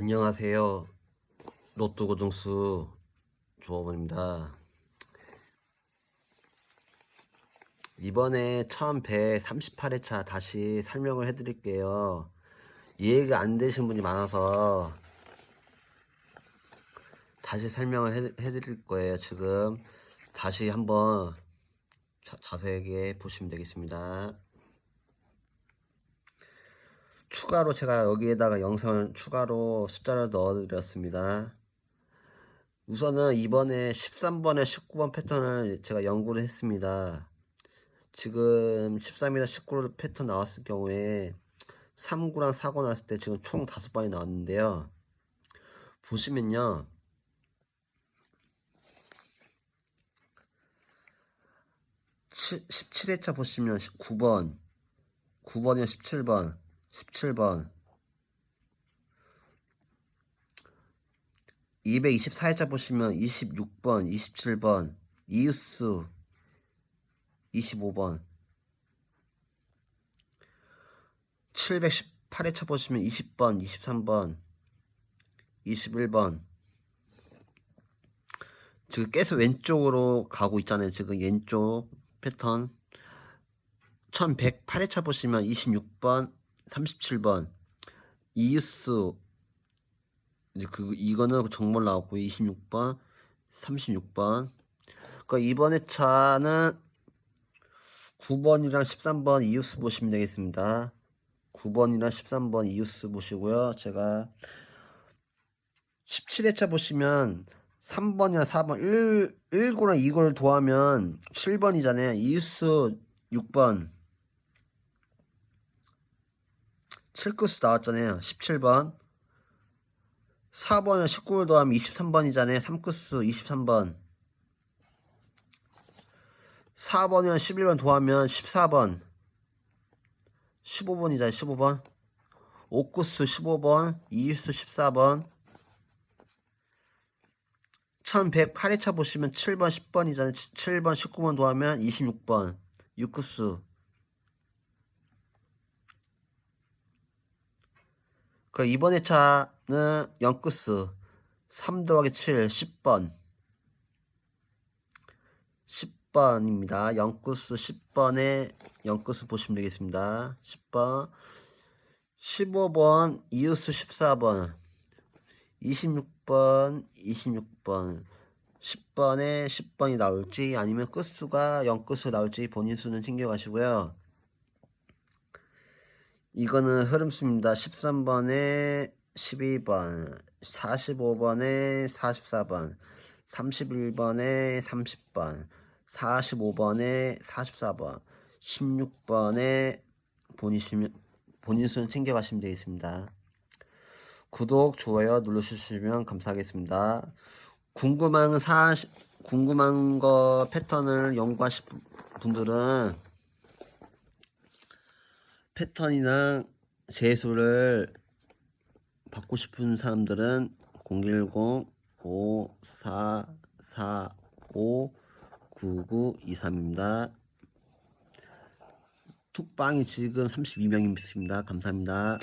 안녕하세요. 로또 고등수 조어원입니다. 이번에 1138회차 다시 설명을 해드릴게요. 이해가 안 되신 분이 많아서 다시 설명을 해, 해드릴 거예요. 지금 다시 한번 자, 자세하게 보시면 되겠습니다. 추가로 제가 여기에다가 영상을 추가로 숫자를 넣어 드렸습니다. 우선은 이번에 13번에 19번 패턴을 제가 연구를 했습니다. 지금 13이나 19로 패턴 나왔을 경우에 3구랑 4구 나왔을 때 지금 총 5번이 나왔는데요. 보시면요. 17회차 보시면 9번 9번이나 17번 17번. 224회차 보시면 26번 27번 이유스 25번. 718회차 보시면 20번 23번 21번. 지금 계속 왼쪽으로 가고 있잖아요. 지금 왼쪽 패턴. 1108회차 보시면 26번 37번. 이유스 이제 그 이거는 정말 나왔고 26번 36번. 그러니까 이번에 차는 9번이랑 13번 이유스 보시면 되겠습니다. 9번이랑 13번 이유스 보시고요. 제가 17회차 보시면 3번이나 4번 1, 1구랑 2구를 도하면 7번이잖아요. 이유스 6번 7끝수 나왔잖아요. 17번. 4번에 19를 더하면 23번이잖아요. 3끝수 23번. 4번이랑 11번 더하면 14번. 15번이잖아요. 15번. 5끝수 15번. 2유수 14번. 1108회차 보시면 7번 10번이잖아요. 7번 19번 더하면 26번. 6끝수 그 이번 회차는 0끝수 3 더하기 7 10번 10번입니다. 0끝수 10번에 0끝수 보시면 되겠습니다. 10번 15번 이웃수 14번 26번 26번 10번에 10번이 나올지 아니면 끝수가 0끝수 나올지 본인 수는 챙겨가시고요. 이거는 흐름수입니다. 13번에 12번, 45번에 44번, 31번에 30번, 45번에 44번, 16번에 본인, 본인 수는 챙겨가시면 되겠습니다. 구독, 좋아요 눌러주시면 감사하겠습니다. 궁금한 사, 궁금한 거 패턴을 연구하실 분들은 패턴이나 재수를 받고 싶은 사람들은 010-5445-9923입니다. 툭방이 지금 32명이 있습니다. 감사합니다.